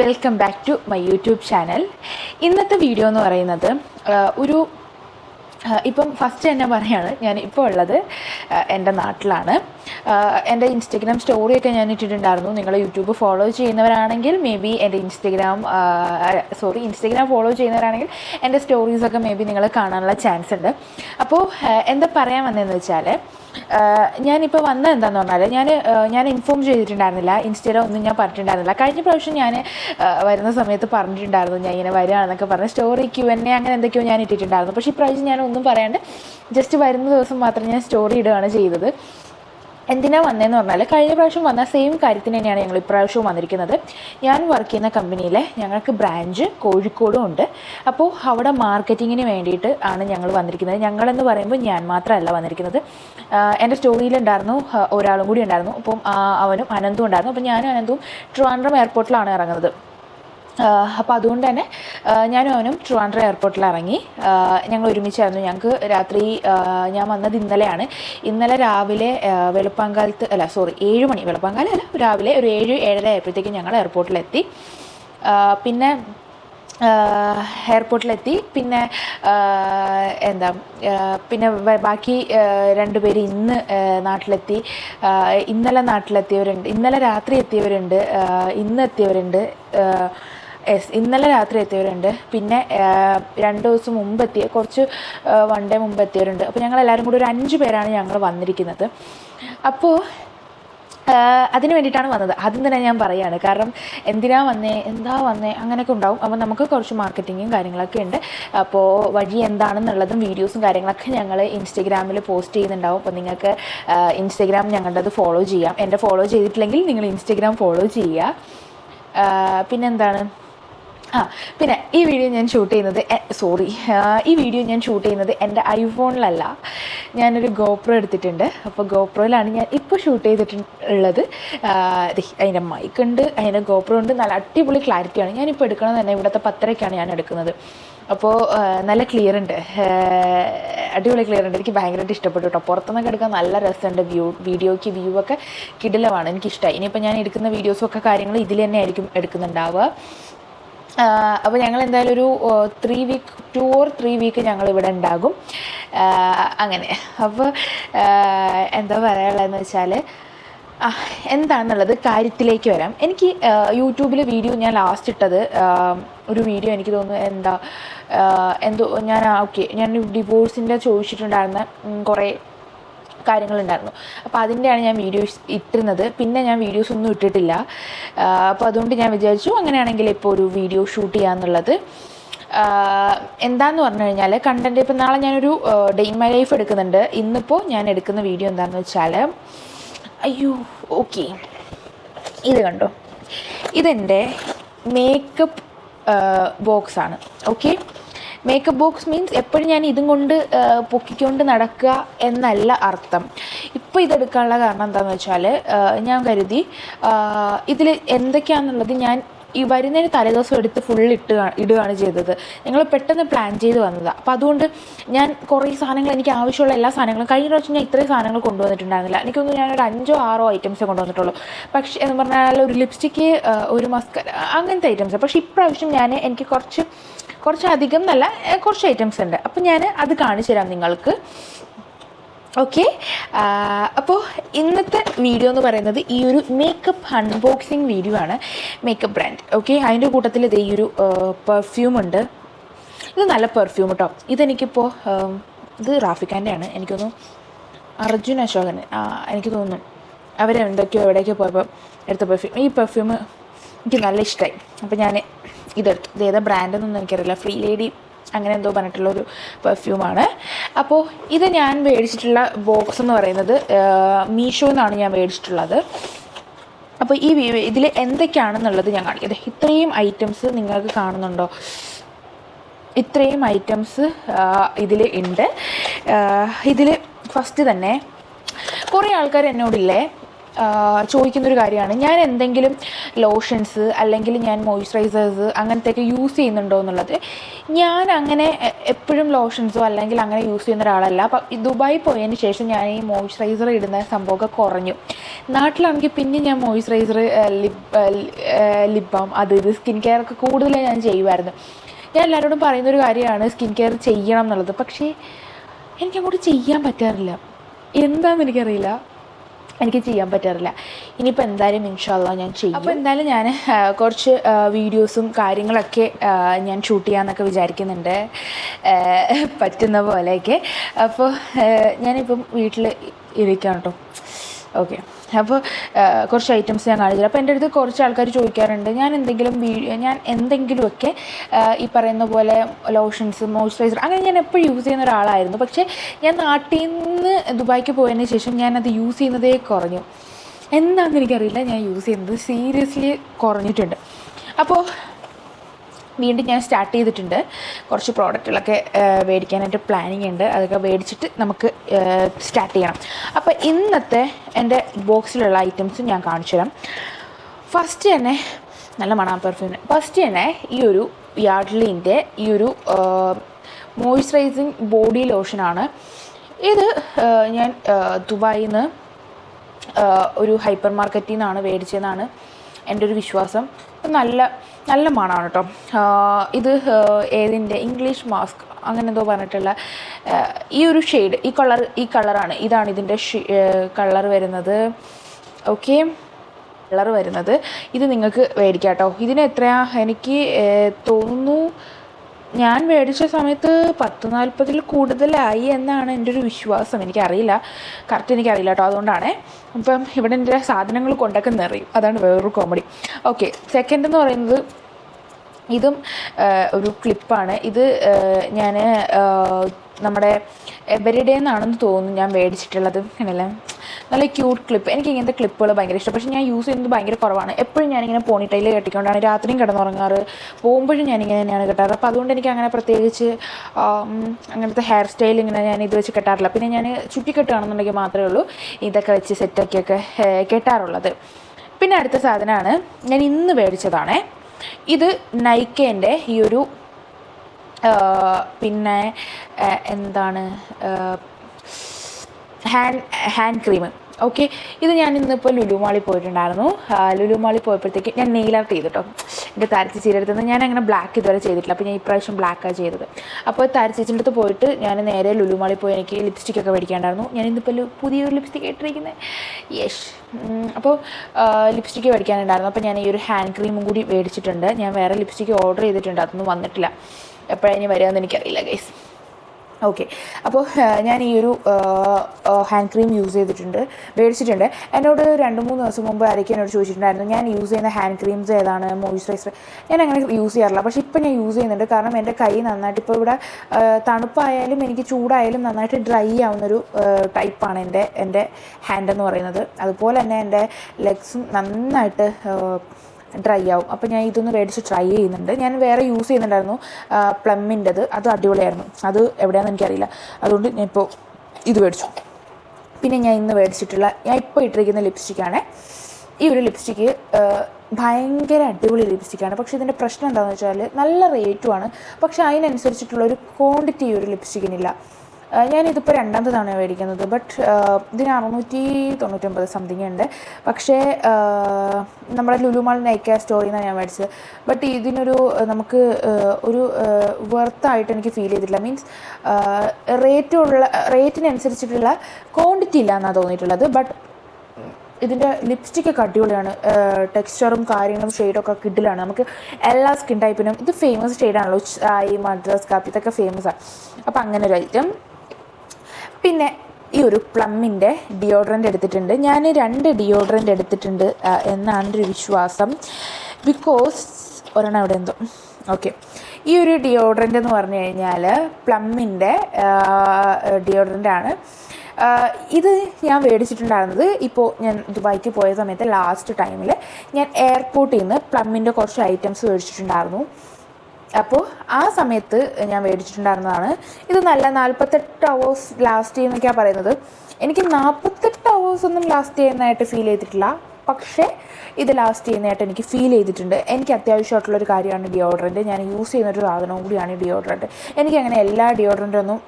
Welcome back to my YouTube channel ഇന്നത്തെ video എന്ന് പറയുന്നത് ഒരു ഇപ്പം ഫസ്റ്റ് തന്നെ പറയാണ് ഞാൻ ഇപ്പോൾ ഉള്ളത് എന്റെ നാട്ടിലാണ്. എന്റെ ഇൻസ്റ്റഗ്രാം സ്റ്റോറിയൊക്കെ ഞാൻ ഇട്ടിട്ടുണ്ടായിരുന്നു. നിങ്ങൾ യൂട്യൂബ് ഫോളോ ചെയ്യുന്നവരാണെങ്കിൽ മേ ബി എന്റെ ഇൻസ്റ്റഗ്രാം സോറി ഇൻസ്റ്റഗ്രാം ഫോളോ ചെയ്യുന്നവരാണെങ്കിൽ എന്റെ സ്റ്റോറീസൊക്കെ മേ ബി നിങ്ങൾ കാണാനുള്ള ചാൻസ് ഉണ്ട്. അപ്പോൾ എന്താ പറയാൻ വന്നതെന്ന് വെച്ചാൽ ഞാനിപ്പോൾ വന്നത് എന്താണെന്ന് പറഞ്ഞാൽ ഞാൻ ഞാൻ ഇൻഫോം ചെയ്തിട്ടുണ്ടായിരുന്നില്ല. ഇൻസ്റ്റയിലോ ഒന്നും ഞാൻ പറഞ്ഞിട്ടുണ്ടായിരുന്നില്ല. കഴിഞ്ഞ പ്രാവശ്യം ഞാൻ വരുന്ന സമയത്ത് പറഞ്ഞിട്ടുണ്ടായിരുന്നു. ഞാൻ ഇങ്ങനെ വരികയാണെന്നൊക്കെ പറഞ്ഞ് സ്റ്റോറി ക്യൂ എന്നെ അങ്ങനെ എന്തൊക്കെയോ ഞാൻ ഇട്ടിട്ടുണ്ടായിരുന്നു. പക്ഷേ ഇപ്രാവശ്യം ഞാൻ ഒന്നും പറയാണ്ട് ജസ്റ്റ് വരുന്ന ദിവസം മാത്രം ഞാൻ സ്റ്റോറി ഇടുകയാണ് ചെയ്തത്. എന്തിനാ വന്നതെന്ന് പറഞ്ഞാൽ കഴിഞ്ഞ പ്രാവശ്യം വന്ന സെയിം കാര്യത്തിന് തന്നെയാണ് ഞങ്ങൾ ഇപ്രാവശ്യവും വന്നിരിക്കുന്നത്. ഞാൻ വർക്ക് ചെയ്യുന്ന കമ്പനിയിലെ ഞങ്ങൾക്ക് ബ്രാഞ്ച് കോഴിക്കോടും ഉണ്ട്. അപ്പോൾ അവിടെ മാർക്കറ്റിങ്ങിന് വേണ്ടിയിട്ട് ആണ് ഞങ്ങൾ വന്നിരിക്കുന്നത്. ഞങ്ങളെന്ന് പറയുമ്പോൾ ഞാൻ മാത്രമല്ല വന്നിരിക്കുന്നത്. എന്റെ സ്റ്റോറിയിലുണ്ടായിരുന്നു ഒരാളും കൂടി ഉണ്ടായിരുന്നു. അപ്പം അവനും അനന്തും ഉണ്ടായിരുന്നു. അപ്പം ഞാനും അനന്തും ട്രിവാൻഡ്രം എയർപോർട്ടിലാണ് ഇറങ്ങുന്നത്. അപ്പോൾ അതുകൊണ്ട് തന്നെ ഞാനും അവനും ട്രിവാൻഡ്രം എയർപോർട്ടിൽ ഇറങ്ങി. ഞങ്ങൾ ഒരുമിച്ചായിരുന്നു. ഞങ്ങൾക്ക് രാത്രി ഞാൻ വന്നത് ഇന്നലെയാണ്. ഇന്നലെ രാവിലെ വെളുപ്പാങ്കാലത്ത് അല്ല സോറി ഏഴ് മണി വെളുപ്പാങ്കാലം അല്ല രാവിലെ ഒരു ഏഴ് ഏഴര ആയപ്പോഴത്തേക്കും ഞങ്ങൾ എയർപോർട്ടിലെത്തി. പിന്നെ എയർപോർട്ടിലെത്തി പിന്നെ എന്താ പിന്നെ ബാക്കി രണ്ടുപേര് ഇന്ന് നാട്ടിലെത്തി. ഇന്നലെ നാട്ടിലെത്തിയവരുണ്ട്. ഇന്നലെ രാത്രി എത്തിയവരുണ്ട്. ഇന്ന് എത്തിയവരുണ്ട്. യെസ് ഇന്നലെ രാത്രി എത്തിയവരുണ്ട്. പിന്നെ രണ്ട് ദിവസം മുമ്പ് എത്തിയ കുറച്ച് വൺ ഡേ മുമ്പ് എത്തിയവരുണ്ട് അപ്പോൾ ഞങ്ങൾ എല്ലാവരും കൂടി ഒരു അഞ്ച് പേരാണ് ഞങ്ങൾ വന്നിരിക്കുന്നത്. അപ്പോൾ അതിന് വേണ്ടിയിട്ടാണ് വന്നത്. ആദ്യം തന്നെ ഞാൻ പറയുകയാണ് കാരണം എന്തിനാ വന്നേ എന്താ വന്നേ അങ്ങനെയൊക്കെ ഉണ്ടാവും. അപ്പോൾ നമുക്ക് കുറച്ച് മാർക്കറ്റിങ്ങും കാര്യങ്ങളൊക്കെ ഉണ്ട്. അപ്പോൾ വഴി എന്താണെന്നുള്ളതും വീഡിയോസും കാര്യങ്ങളൊക്കെ ഞങ്ങൾ ഇൻസ്റ്റഗ്രാമിൽ പോസ്റ്റ് ചെയ്യുന്നുണ്ടാവും. അപ്പോൾ നിങ്ങൾക്ക് ഇൻസ്റ്റഗ്രാം ഞങ്ങളുടേത് ഫോളോ ചെയ്യാം. എന്റെ ഫോളോ ചെയ്തിട്ടില്ലെങ്കിൽ നിങ്ങൾ ഇൻസ്റ്റഗ്രാം ഫോളോ ചെയ്യുക. പിന്നെന്താണ്? ആ പിന്നെ ഈ വീഡിയോ ഞാൻ ഷൂട്ട് ചെയ്യുന്നത് സോറി ഈ വീഡിയോ ഞാൻ ഷൂട്ട് ചെയ്യുന്നത് എന്റെ ഐഫോണിലല്ല ഞാനൊരു ഗോപ്രോ എടുത്തിട്ടുണ്ട്. അപ്പോൾ ഗോപ്രോയിലാണ് ഞാൻ ഇപ്പോൾ ഷൂട്ട് ചെയ്തിട്ടുള്ളത്. അതിന്റെ മൈക്ക് ഉണ്ട് അതിന്റെ ഗോപ്രോ ഉണ്ട്. നല്ല അടിപൊളി ക്ലാരിറ്റിയാണ് ഞാനിപ്പോൾ എടുക്കണത് തന്നെ ഇവിടുത്തെ പത്തരയ്ക്കാണ് ഞാൻ എടുക്കുന്നത്. അപ്പോൾ നല്ല ക്ലിയർ ഉണ്ട്. അടിപൊളി ക്ലിയർ ഉണ്ട്. എനിക്ക് ഭയങ്കരമായിട്ട് ഇഷ്ടപ്പെട്ടു കേട്ടോ പുറത്തുനിന്നൊക്കെ എടുക്കാൻ നല്ല രസമുണ്ട് വ്യൂ വീഡിയോയ്ക്ക് വ്യൂ ഒക്കെ കിടിലമാണ്. എനിക്കിഷ്ടമായി ഇനിയിപ്പോൾ ഞാൻ എടുക്കുന്ന വീഡിയോസും വീഡിയോസൊക്കെ കാര്യങ്ങൾ ഇതിൽ തന്നെ ആയിരിക്കും എടുക്കുന്നുണ്ടാവുക. അപ്പോൾ ഞങ്ങൾ എന്തായാലും ഒരു three week two or three week ഞങ്ങൾ ഇവിടെ ഉണ്ടാകും അങ്ങനെ. അപ്പോൾ എന്താ പറയാനുള്ളതെന്ന് വെച്ചാൽ എന്താണെന്നുള്ളത് കാര്യത്തിലേക്ക് വരാം. എനിക്ക് യൂട്യൂബിൽ വീഡിയോ ഞാൻ ലാസ്റ്റ് ഇട്ടത് ഒരു വീഡിയോ എനിക്ക് തോന്നുന്നു എന്താ എന്തോ ഞാൻ ഓക്കെ ഞാൻ ഡിവോഴ്സിന്റെ ചോദിച്ചിട്ടുണ്ടായിരുന്ന കുറേ കാര്യങ്ങളുണ്ടായിരുന്നു. അപ്പോൾ അതിന്റെയാണ് ഞാൻ വീഡിയോസ് ഇട്ടിരുന്നത്. പിന്നെ ഞാൻ വീഡിയോസ് ഒന്നും ഇട്ടിട്ടില്ല. അപ്പോൾ അതുകൊണ്ട് ഞാൻ വിചാരിച്ചു അങ്ങനെയാണെങ്കിൽ ഇപ്പോൾ ഒരു വീഡിയോ ഷൂട്ട് ചെയ്യാന്നുള്ളത്. ആഹ് എന്താന്ന് പറഞ്ഞു കഴിഞ്ഞാൽ കണ്ടന്റ് ഇപ്പോൾ നാളെ ഞാനൊരു ഡേ ഇൻ മൈ ലൈഫ് എടുക്കുന്നുണ്ട്. ഇന്നിപ്പോൾ ഞാൻ എടുക്കുന്ന വീഡിയോ എന്താണെന്ന് വെച്ചാൽ അയ്യോ ഓക്കെ. ഇത് കണ്ടോ? ഇതെന്റെ മേക്കപ്പ് ബോക്സാണ് ഓക്കെ? മേക്കപ്പ് ബോക്സ് മീൻസ് എപ്പോഴും ഞാൻ ഇതും കൊണ്ട് പൊക്കിക്കൊണ്ട് നടക്കുക എന്നല്ല അർത്ഥം. ഇപ്പോൾ ഇതെടുക്കാനുള്ള കാരണം എന്താണെന്ന് വെച്ചാൽ ഞാൻ കരുതി ഇതിൽ എന്തൊക്കെയാണെന്നുള്ളത് ഞാൻ ഈ വരുന്നതിന് തലേദിവസം എടുത്ത് ഫുൾ ഇട്ട് ഇടുകയാണ് ചെയ്തത്. ഞങ്ങൾ പെട്ടെന്ന് പ്ലാൻ ചെയ്ത് വന്നതാണ് അപ്പോൾ അതുകൊണ്ട് ഞാൻ കുറേ സാധനങ്ങൾ എനിക്ക് ആവശ്യമുള്ള എല്ലാ സാധനങ്ങളും കഴിഞ്ഞ പ്രാവശ്യം ഞാൻ ഇത്രയും സാധനങ്ങൾ കൊണ്ടുവന്നിട്ടുണ്ടായിരുന്നില്ല. എനിക്കൊന്നും ഞാനൊരു അഞ്ചോ ആറോ ഐറ്റംസേ കൊണ്ടുവന്നിട്ടുള്ളൂ. പക്ഷേ എന്ന് പറഞ്ഞാൽ ഒരു ലിപ്സ്റ്റിക്ക് ഒരു മസ്ക് അങ്ങനത്തെ ഐറ്റംസ് പക്ഷേ ഇപ്രാവശ്യം ഞാൻ എനിക്ക് കുറച്ച് കുറച്ചധികം നല്ല കുറച്ച് ഐറ്റംസ് ഉണ്ട്. അപ്പോൾ ഞാൻ അത് കാണിച്ചു തരാം നിങ്ങൾക്ക്. ഓക്കെ അപ്പോൾ ഇന്നത്തെ വീഡിയോ എന്ന് പറയുന്നത് ഈ ഒരു മേക്കപ്പ് അൺബോക്സിങ് വീഡിയോ ആണ്. മേക്കപ്പ് ബ്രാൻഡ് ഓക്കെ അതിന്റെ കൂട്ടത്തിൽ ഇത് ഈ ഒരു പെർഫ്യൂം ഉണ്ട്. ഇത് നല്ല പെർഫ്യൂം കേട്ടോ ഇതെനിക്കിപ്പോൾ ഇത് റാഫിക്കാന്റെ ആണ് എനിക്കൊന്നും അർജുൻ അശോകൻ എനിക്ക് തോന്നുന്നു. അവരെന്തൊക്കെയോ എവിടേക്കോ പോയപ്പോൾ എടുത്ത പെർഫ്യൂം ഈ പെർഫ്യൂം എനിക്ക് നല്ല ഇഷ്ടമായി അപ്പോൾ ഞാൻ ഇതെടുത്തു. ഇത് ഏതാ ബ്രാൻഡെന്നൊന്നും എനിക്കറിയില്ല. ഫ്രീ ലേഡി അങ്ങനെ എന്തോ പറഞ്ഞിട്ടുള്ള ഒരു പെർഫ്യൂമാണ് അപ്പോൾ ഇത് ഞാൻ മേടിച്ചിട്ടുള്ള ബോക്സ് എന്ന് പറയുന്നത് മീഷോ എന്നാണ് ഞാൻ മേടിച്ചിട്ടുള്ളത്. അപ്പോൾ ഈ ഇതിൽ എന്തൊക്കെയാണെന്നുള്ളത് ഞാൻ കാണിക്കാം. ഇത്രയും ഐറ്റംസ് നിങ്ങൾക്ക് കാണുന്നുണ്ടോ? ഇത്രയും ഐറ്റംസ് ഇതിൽ ഉണ്ട്. ഇതിൽ ഫസ്റ്റ് തന്നെ കുറേ ആൾക്കാർ എന്നോടില്ലേ ചോദിക്കുന്നൊരു കാര്യമാണ്. ഞാൻ എന്തെങ്കിലും ലോഷൻസ് അല്ലെങ്കിൽ ഞാൻ മോയ്സ്ചറൈസേഴ്സ് അങ്ങനത്തെയൊക്കെ യൂസ് ചെയ്യുന്നുണ്ടോ എന്നുള്ളത്. ഞാൻ അങ്ങനെ എപ്പോഴും ലോഷൻസോ അല്ലെങ്കിൽ അങ്ങനെ യൂസ് ചെയ്യുന്ന ഒരാളല്ല. അപ്പം ദുബായി പോയതിന് ശേഷം ഞാൻ ഈ മോയ്സ്ചറൈസർ ഇടുന്ന സംഭവമൊക്കെ കുറഞ്ഞു. നാട്ടിലാണെങ്കിൽ പിന്നെ ഞാൻ മോയ്സ്ചറൈസർ ലിപ് ലിപ് ബാം അത് ഇത് സ്കിൻ കെയർ ഒക്കെ കൂടുതൽ ഞാൻ ചെയ്യുമായിരുന്നു. ഞാൻ എല്ലാവരോടും പറയുന്നൊരു കാര്യമാണ് സ്കിൻ കെയർ ചെയ്യണം എന്നുള്ളത്. പക്ഷേ എനിക്കങ്ങോട്ട് ചെയ്യാൻ പറ്റാറില്ല. എന്താണെന്ന് എനിക്കറിയില്ല. എനിക്ക് ചെയ്യാൻ പറ്റാറില്ല. ഇനിയിപ്പോൾ എന്തായാലും ഇൻഷാല്ല ഞാൻ ചെയ്യും. അപ്പോൾ എന്തായാലും ഞാൻ കുറച്ച് വീഡിയോസും കാര്യങ്ങളൊക്കെ ഞാൻ ഷൂട്ട് ചെയ്യാമെന്നൊക്കെ വിചാരിക്കുന്നുണ്ട്. പറ്റുന്ന പോലെയൊക്കെ. അപ്പോൾ ഞാനിപ്പം വീട്ടിൽ ഇരിക്കാം കേട്ടോ ഓക്കെ. അപ്പോൾ കുറച്ച് ഐറ്റംസ് ഞാൻ കാണിച്ചു അപ്പോൾ എന്റെ അടുത്ത് കുറച്ച് ആൾക്കാർ ചോദിക്കാറുണ്ട് ഞാൻ എന്തെങ്കിലും ഞാൻ എന്തെങ്കിലുമൊക്കെ ഈ പറയുന്ന പോലെ ലോഷൻസ് മോയ്സ്ചറൈസർ അങ്ങനെ ഞാൻ എപ്പോഴും യൂസ് ചെയ്യുന്ന ഒരാളായിരുന്നു. പക്ഷേ ഞാൻ നാട്ടിൽ നിന്ന് ദുബായിക്ക് പോയതിന് ശേഷം ഞാനത് യൂസ് ചെയ്യുന്നതേ കുറഞ്ഞു. എന്താണെന്ന് എനിക്കറിയില്ല ഞാൻ യൂസ് ചെയ്യുന്നത് സീരിയസ്ലി കുറഞ്ഞിട്ടുണ്ട്. അപ്പോൾ വീണ്ടും ഞാൻ സ്റ്റാർട്ട് ചെയ്തിട്ടുണ്ട്. കുറച്ച് പ്രോഡക്റ്റുകളൊക്കെ മേടിക്കാനായിട്ട് പ്ലാനിങ് ഉണ്ട്. അതൊക്കെ മേടിച്ചിട്ട് നമുക്ക് സ്റ്റാർട്ട് ചെയ്യണം. അപ്പോൾ ഇന്നത്തെ എന്റെ ബോക്സിലുള്ള ഐറ്റംസ് ഞാൻ കാണിച്ചു തരാം. ഫസ്റ്റ് തന്നെ നല്ല മണാ പെർഫ്യൂം ഫസ്റ്റ് തന്നെ ഈ ഒരു യാഡ്ലിന്റെ ഈ ഒരു മോയ്സ്ചറൈസിങ് ബോഡി ലോഷനാണ് ഇത് ഞാൻ ദുബായിൽ നിന്ന് ഒരു ഹൈപ്പർ മാർക്കറ്റിൽ നിന്നാണ് മേടിച്ചതെന്നാണ് എന്റെ ഒരു വിശ്വാസം. നല്ല നല്ല മണമാണ് കേട്ടോ ഇത് ഏതിന്റെ? ഇംഗ്ലീഷ് മാസ്ക് അങ്ങനെ എന്തോ പറഞ്ഞിട്ടുള്ള ഈ ഒരു ഷെയ്ഡ് ഈ കളർ ഈ കളറാണ് ഇതാണ് ഇതിന്റെ കളർ വരുന്നത്. ഓക്കെ കളർ വരുന്നത്. ഇത് നിങ്ങൾക്ക് മേടിക്കാം കേട്ടോ ഇതിന് എത്രയാ? എനിക്ക് തോന്നുന്നു ഞാൻ മേടിച്ച സമയത്ത് പത്ത് നാൽപ്പതിൽ കൂടുതലായി എന്നാണ് എന്റെ ഒരു വിശ്വാസം. എനിക്കറിയില്ല. കറക്റ്റ് എനിക്കറിയില്ല കേട്ടോ. അതുകൊണ്ടാണ്. അപ്പം ഇവിടെ എന്റെ സാധനങ്ങൾ കൊണ്ടൊക്കെ നിറയും അതാണ് വേറൊരു കോമഡി ഓക്കെ സെക്കൻഡ് എന്ന് പറയുന്നത് ഇതും ഒരു ക്ലിപ്പാണ് ഇത് ഞാൻ നമ്മുടെ എവരിഡേ എന്നാണെന്ന് തോന്നുന്നു ഞാൻ മേടിച്ചിട്ടുള്ളത്. അങ്ങനെയല്ല? നല്ല ക്യൂട്ട് ക്ലിപ്പ് എനിക്ക് ഇങ്ങനത്തെ ക്ലിപ്പുകൾ ഭയങ്കര ഇഷ്ടം. പക്ഷേ ഞാൻ യൂസ് ചെയ്യുന്നത് ഭയങ്കര കുറവാണ്. എപ്പോഴും ഞാനിങ്ങനെ പോണിട്ടയിൽ കെട്ടിക്കൊണ്ടാണ് രാത്രിയും കിടന്നുറങ്ങാറ്. പോകുമ്പോഴും ഞാനിങ്ങനെ തന്നെയാണ് കെട്ടാറ്. അപ്പോൾ അതുകൊണ്ട് എനിക്ക് അങ്ങനെ പ്രത്യേകിച്ച് അങ്ങനത്തെ ഹെയർ സ്റ്റൈൽ ഇങ്ങനെ ഞാൻ ഇത് വെച്ച് കെട്ടാറില്ല. പിന്നെ ഞാൻ ചുറ്റിക്കെട്ടുകയാണെന്നുണ്ടെങ്കിൽ മാത്രമേ ഉള്ളൂ. ഇതൊക്കെ വെച്ച് സെറ്റാക്കിയൊക്കെ കെട്ടാറുള്ളത്. പിന്നെ അടുത്ത സാധനമാണ് ഞാൻ ഇന്ന് മേടിച്ചതാണേ. ഇത് നൈക്കേന്റെ ഈ ഒരു പിന്നെ എന്താണ് ഹാൻഡ് ഹാൻഡ് ക്രീം ഓക്കെ ഇത് ഞാൻ ഇന്നിപ്പോൾ ലുലുമാളി പോയിട്ടുണ്ടായിരുന്നു ലുലുമാളി പോയപ്പോഴത്തേക്ക് ഞാൻ നെയിൽ ആർട്ട് ചെയ്തു കേട്ടോ എന്റെ താരച്ചേച്ചിയുടെ അടുത്ത് നിന്ന് ഞാൻ അങ്ങനെ ബ്ലാക്ക് ഇതുവരെ ചെയ്തിട്ടില്ല. അപ്പോൾ ഞാൻ ഇപ്രാവശ്യം ബ്ലാക്കാണ് ചെയ്തത്. അപ്പോൾ തരച്ചിച്ചിന്റെ അടുത്ത് പോയിട്ട് ഞാൻ നേരെ ലുലുമാളി പോയി എനിക്ക് ലിപ്സ്റ്റിക് ഒക്കെ മേടിക്കാണ്ടായിരുന്നു ഞാൻ ഇന്നിപ്പോൾ പുതിയൊരു ലിപ്സ്റ്റിക് ഇട്ടിരിക്കുന്നത് യെസ് അപ്പോൾ ലിപ്സ്റ്റിക്ക് മേടിക്കാനുണ്ടായിരുന്നു. അപ്പോൾ ഞാൻ ഈ ഒരു ഹാൻഡ് ക്രീമും കൂടി മേടിച്ചിട്ടുണ്ട്. ഞാൻ വേറെ ലിപ്സ്റ്റിക്ക് ഓർഡർ ചെയ്തിട്ടുണ്ട്. അതൊന്നും വന്നിട്ടില്ല. എപ്പോഴാണ് ഇനി വരികയെന്ന് എനിക്കറിയില്ല ഗൈസ് ഓക്കെ അപ്പോൾ ഞാൻ ഈ ഒരു ഹാൻഡ് ക്രീം യൂസ് ചെയ്തിട്ടുണ്ട് മേടിച്ചിട്ടുണ്ട്. എന്നോട് രണ്ട് മൂന്ന് ദിവസം മുമ്പ് ആരൊക്കെ എന്നോട് ചോദിച്ചിട്ടുണ്ടായിരുന്നു ഞാൻ യൂസ് ചെയ്യുന്ന ഹാൻഡ് ക്രീംസ് ഏതാണ്? മോയ്സ്ചറൈസർ ഞാൻ അങ്ങനെ യൂസ് ചെയ്യാറില്ല. പക്ഷേ ഇപ്പം ഞാൻ യൂസ് ചെയ്യുന്നുണ്ട്. കാരണം എന്റെ കൈ നന്നായിട്ട് ഇപ്പോൾ ഇവിടെ തണുപ്പായാലും എനിക്ക് ചൂടായാലും നന്നായിട്ട് ഡ്രൈ ആവുന്നൊരു ടൈപ്പാണ് എന്റെ എന്റെ ഹാൻഡ് എന്ന് പറയുന്നത്. അതുപോലെ തന്നെ എന്റെ ലെഗ്സും നന്നായിട്ട് ഡ്രൈ ആവും. അപ്പോൾ ഞാൻ ഇതൊന്ന് മേടിച്ച് ട്രൈ ചെയ്യുന്നുണ്ട്. ഞാൻ വേറെ യൂസ് ചെയ്യുന്നുണ്ടായിരുന്നു പ്ലമ്മിന്റെത്. അത് അടിപൊളിയായിരുന്നു. അത് എവിടെയാണെന്ന് എനിക്കറിയില്ല. അതുകൊണ്ട് ഞാൻ ഇപ്പോൾ ഇത് മേടിച്ചു പിന്നെ ഞാൻ ഇന്ന് മേടിച്ചിട്ടുള്ള ഞാൻ ഇപ്പോൾ ഇട്ടിരിക്കുന്ന ലിപ്സ്റ്റിക്കാണ് ഈ ഒരു ലിപ്സ്റ്റിക്ക് ഭയങ്കര അടിപൊളി ലിപ്സ്റ്റിക്കാണ് പക്ഷേ ഇതിന്റെ പ്രശ്നം എന്താണെന്ന് വെച്ചാൽ നല്ല റേറ്റുമാണ് പക്ഷേ അതിനനുസരിച്ചിട്ടുള്ള ഒരു ക്വാണ്ടിറ്റി ഒരു ലിപ്സ്റ്റിക്കിനില്ല ഞാനിതിപ്പോൾ രണ്ടാമത്തെ തവണ മേടിക്കുന്നത് ബട്ട് ഇതിന് അറുന്നൂറ്റി തൊണ്ണൂറ്റൊമ്പത് സംതിങ് ഉണ്ട്. പക്ഷേ നമ്മുടെ ലുലുമാൾ നൈക്ക സ്റ്റോറിൽ നിന്നാണ് ഞാൻ മേടിച്ചത്. ബട്ട് ഇതിനൊരു നമുക്ക് ഒരു വെർത്തായിട്ട് എനിക്ക് ഫീൽ ചെയ്തിട്ടില്ല. മീൻസ് റേറ്റുള്ള റേറ്റിനനുസരിച്ചിട്ടുള്ള ക്വാണ്ടിറ്റി ഇല്ല എന്നാണ് തോന്നിയിട്ടുള്ളത്. ബട്ട് ഇതിന്റെ ലിപ്സ്റ്റിക്കൊക്കെ അടിപൊളിയാണ്. ടെക്സ്ചറും കാര്യങ്ങളും ഷെയ്ഡൊക്കെ കിഡിലാണ് നമുക്ക് എല്ലാ സ്കിൻ ടൈപ്പിനും ഇത് ഫേമസ് ഷെയ്ഡാണല്ലോ ചായ് മദ്രാസ് കാപ്പി ഇതൊക്കെ ഫേമസ് ആണ് അപ്പോൾ അങ്ങനെ ഒരു ഐറ്റം പിന്നെ ഈ ഒരു പ്ലമ്മിന്റെ ഡിയോഡ്രന്റ് എടുത്തിട്ടുണ്ട്. ഞാൻ രണ്ട് ഡിയോഡ്രന്റ് എടുത്തിട്ടുണ്ട് എന്നാണ് ഒരു വിശ്വാസം. ബിക്കോസ് ഒരെണ്ണം അവിടെ എന്തോ. ഓക്കെ ഈ ഒരു ഡിയോഡ്രന്റ് എന്ന് പറഞ്ഞു കഴിഞ്ഞാൽ പ്ലമ്മിന്റെ ഡിയോഡ്രന്റ് ആണ്. ഇത് ഞാൻ മേടിച്ചിട്ടുണ്ടായിരുന്നത് ഇപ്പോൾ ഞാൻ ദുബായിക്ക് പോയ സമയത്ത് ലാസ്റ്റ് ടൈമിൽ ഞാൻ എയർപോർട്ടിൽ നിന്ന് പ്ലമ്മിന്റെ കുറച്ച് ഐറ്റംസ് മേടിച്ചിട്ടുണ്ടായിരുന്നു. അപ്പോൾ ആ സമയത്ത് ഞാൻ മേടിച്ചിട്ടുണ്ടായിരുന്നതാണ്. ഇത് നല്ല നാൽപ്പത്തെട്ട് അവേഴ്സ് ലാസ്റ്റ് ചെയ്യുന്നൊക്കെയാണ് പറയുന്നത്. എനിക്ക് നാൽപ്പത്തെട്ട് അവേഴ്സ് ഒന്നും ലാസ്റ്റ് ചെയ്യുന്നതായിട്ട് ഫീൽ ചെയ്തിട്ടില്ല. പക്ഷേ ഇത് ലാസ്റ്റ് ചെയ്യുന്നതായിട്ട് എനിക്ക് ഫീൽ ചെയ്തിട്ടുണ്ട്. എനിക്ക് അത്യാവശ്യമായിട്ടുള്ളൊരു കാര്യമാണ് ഡിയോഡ്രന്റ് ഞാൻ യൂസ് ചെയ്യുന്ന ഒരു സാധനവും കൂടിയാണ് ഡിയോഡ്രന്റ് എനിക്കങ്ങനെ എല്ലാ ഡിയോഡ്രന്റൊന്നും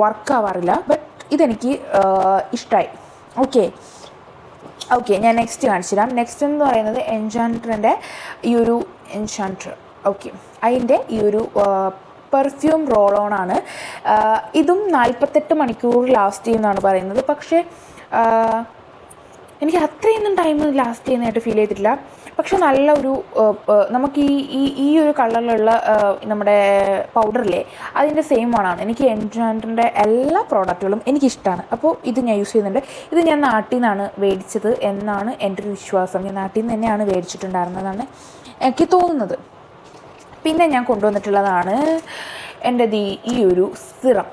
വർക്ക് ആവാറില്ല. ബട്ട് ഇതെനിക്ക് ഇഷ്ടമായി ഓക്കെ ഓക്കെ ഞാൻ നെക്സ്റ്റ് കാണിച്ചു തരാം നെക്സ്റ്റ് എന്ന് പറയുന്നത് എൻചാന്ററിന്റെ ഈ ഒരു എൻചാന്റർ ഓക്കെ അതിന്റെ ഈ ഒരു പെർഫ്യൂം റോൾ ഓൺ ആണ്. ഇതും നാൽപ്പത്തെട്ട് മണിക്കൂർ ലാസ്റ്റ് ചെയ്യുന്നതാണ് പറയുന്നത്. പക്ഷേ എനിക്ക് അത്രയൊന്നും ടൈം ലാസ്റ്റ് ചെയ്യുന്നതായിട്ട് ഫീൽ ചെയ്തിട്ടില്ല. പക്ഷെ നല്ല ഒരു നമുക്ക് ഈ ഈ ഈ ഒരു കളറിലുള്ള നമ്മുടെ പൗഡറില്ലേ അതിന്റെ സെയിം ആണ്. എനിക്ക് എൻജോയിന്റെ എല്ലാ പ്രോഡക്റ്റുകളും എനിക്കിഷ്ടമാണ് അപ്പോൾ ഇത് ഞാൻ യൂസ് ചെയ്യുന്നുണ്ട്. ഇത് ഞാൻ നാട്ടിൽ നിന്നാണ് മേടിച്ചത് എന്നാണ് എന്റെ ഒരു വിശ്വാസം. ഞാൻ നാട്ടിൽ നിന്ന് തന്നെയാണ് മേടിച്ചിട്ടുണ്ടായിരുന്നതെന്നാണ് എനിക്ക് തോന്നുന്നത്. പിന്നെ ഞാൻ കൊണ്ടുവന്നിട്ടുള്ളതാണ് എന്റെ ദീ ഈ ഒരു സിറം.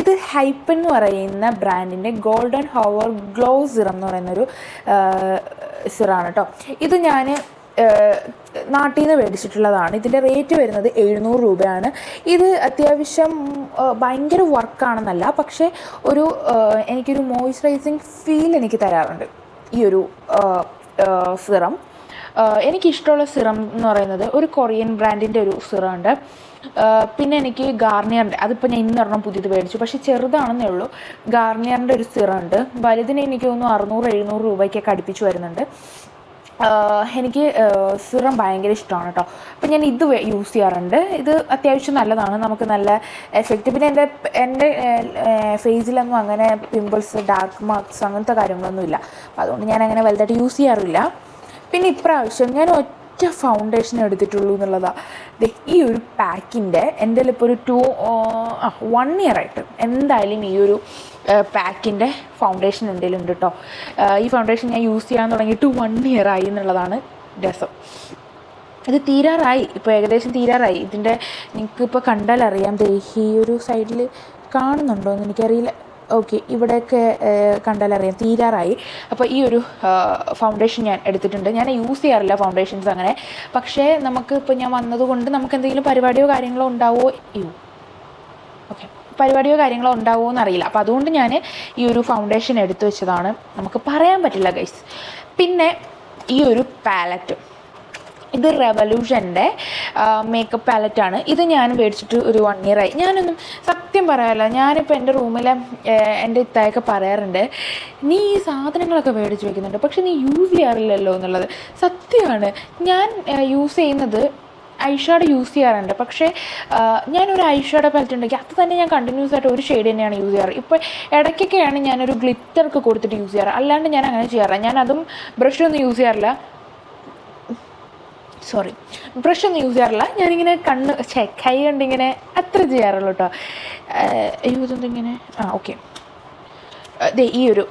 ഇത് ഹൈപ്പൻ എന്ന് പറയുന്ന ബ്രാൻഡിന്റെ ഗോൾഡൻ ഹവർ ഗ്ലോ സിറം എന്ന് പറയുന്നൊരു സിറാണ് കേട്ടോ. ഇത് ഞാൻ നാട്ടിൽ നിന്ന് മേടിച്ചിട്ടുള്ളതാണ്. ഇതിന്റെ റേറ്റ് വരുന്നത് എഴുന്നൂറ് രൂപയാണ്. ഇത് അത്യാവശ്യം ഭയങ്കര വർക്കാണെന്നല്ല പക്ഷേ ഒരു എനിക്കൊരു മോയ്സ്ചറൈസിങ് ഫീൽ എനിക്ക് തരാറുണ്ട് ഈ ഒരു സിറം. എനിക്കിഷ്ടമുള്ള സിറം എന്ന് പറയുന്നത് ഒരു കൊറിയൻ ബ്രാൻഡിന്റെ ഒരു സിറം ഉണ്ട് പിന്നെ എനിക്ക് ഗാർണിയറിന്റെ അതിപ്പോൾ ഞാൻ ഇന്ന് ഒരെണ്ണം പുതിയത് മേടിച്ചു. പക്ഷേ ചെറുതാണെന്നേ ഉള്ളൂ. ഗാർണിയറിന്റെ ഒരു സിറം ഉണ്ട് വലുതിന് എനിക്ക് തോന്നുന്നു അറുന്നൂറ് എഴുന്നൂറ് രൂപയ്ക്കൊക്കെ അടുപ്പിച്ച് വരുന്നുണ്ട്. എനിക്ക് സിറം ഭയങ്കര ഇഷ്ടമാണ് കേട്ടോ. അപ്പം ഞാൻ ഇത് യൂസ് ചെയ്യാറുണ്ട്. ഇത് അത്യാവശ്യം നല്ലതാണ്. നമുക്ക് നല്ല എഫക്റ്റ്. പിന്നെ എന്റെ എന്റെ ഫേസിലൊന്നും അങ്ങനെ പിമ്പിൾസ് ഡാർക്ക് മാർക്സ് അങ്ങനത്തെ കാര്യങ്ങളൊന്നും ഇല്ല അതുകൊണ്ട് ഞാൻ അങ്ങനെ വലുതായിട്ട് യൂസ് ചെയ്യാറില്ല. പിന്നെ ഇപ്രാവശ്യം ഞാൻ ഒറ്റ ഫൗണ്ടേഷൻ എടുത്തിട്ടുള്ളൂ എന്നുള്ളതാണ് ഈ ഒരു പാക്കിന്റെ എന്റെ ഇപ്പോൾ ഒരു ടു വൺ ഇയർ ആയിട്ട് എന്തായാലും ഈ ഒരു പാക്കിന്റെ ഫൗണ്ടേഷൻ എന്തെങ്കിലും ഉണ്ട് കേട്ടോ ഈ ഫൗണ്ടേഷൻ ഞാൻ യൂസ് ചെയ്യാൻ തുടങ്ങിയിട്ട് വൺ ഇയർ ആയി എന്നുള്ളതാണ് രസം. ഇത് തീരാറായി. ഇപ്പോൾ ഏകദേശം തീരാറായി. ഇതിന്റെ നിങ്ങൾക്ക് ഇപ്പോൾ കണ്ടാൽ അറിയാം ഈ ഒരു സൈഡിൽ കാണുന്നുണ്ടോ എന്ന് എനിക്കറിയില്ല. ഓക്കെ ഇവിടെയൊക്കെ കണ്ടാലറിയാം തീരാറായി. അപ്പോൾ ഈ ഒരു ഫൗണ്ടേഷൻ ഞാൻ എടുത്തിട്ടുണ്ട്. ഞാൻ യൂസ് ചെയ്യാറില്ല ഫൗണ്ടേഷൻസ് അങ്ങനെ. പക്ഷേ നമുക്ക് ഇപ്പോൾ ഞാൻ വന്നതുകൊണ്ട് നമുക്ക് എന്തെങ്കിലും പരിപാടിയോ കാര്യങ്ങളോ ഉണ്ടാവുമോ യു ഓക്കെ പരിപാടിയോ കാര്യങ്ങളോ ഉണ്ടാവുമോ എന്നറിയില്ല. അപ്പോൾ അതുകൊണ്ട് ഞാൻ ഈ ഒരു ഫൗണ്ടേഷൻ എടുത്തു വെച്ചതാണ്. നമുക്ക് പറയാൻ പറ്റില്ല ഗൈസ് പിന്നെ ഈ ഒരു പാലറ്റ് ഇത് റെവല്യൂഷന്റെ മേക്കപ്പ് പാലറ്റാണ് ഇത് ഞാൻ മേടിച്ചിട്ട് ഒരു വൺ ഇയർ ആയി. ഞാനൊന്നും സത്യം പറയാമല്ലോ ഞാനിപ്പോൾ എന്റെ റൂമിലെ എന്റെ ഇത്തായൊക്കെ പറയാറുണ്ട് നീ ഈ സാധനങ്ങളൊക്കെ മേടിച്ച് വെക്കുന്നുണ്ട് പക്ഷെ നീ യൂസ് ചെയ്യാറില്ലല്ലോ എന്നുള്ളത്. സത്യമാണ്. ഞാൻ യൂസ് ചെയ്യുന്നത് ഐഷാഡ് യൂസ് ചെയ്യാറുണ്ട്. പക്ഷേ ഞാനൊരു ഐഷാഡ് പാലറ്റ് ഉണ്ടെങ്കിൽ അത് തന്നെ ഞാൻ കണ്ടിന്യൂസ് ആയിട്ട് ഒരു ഷെയ്ഡ് തന്നെയാണ് യൂസ് ചെയ്യാറ്. ഇപ്പോൾ ഇടയ്ക്കൊക്കെയാണ് ഞാനൊരു ഗ്ലിറ്റർ ഒക്കെ കൊടുത്തിട്ട് യൂസ് ചെയ്യാറ്. അല്ലാണ്ട് ഞാൻ അങ്ങനെ ചെയ്യാറില്ല. ഞാൻ അതും ബ്രഷൊന്നും യൂസ് ചെയ്യാറില്ല. സോറി ബ്രഷ് ഒന്നും യൂസ് ചെയ്യാറില്ല. ഞാനിങ്ങനെ കണ്ണ് ഛേ കൈ കണ്ടിങ്ങനെ അത്ര ചെയ്യാറുള്ളൂ കേട്ടോ യൂസ് ഇങ്ങനെ? ആ ഓക്കെ ദേ ഈ ഒരു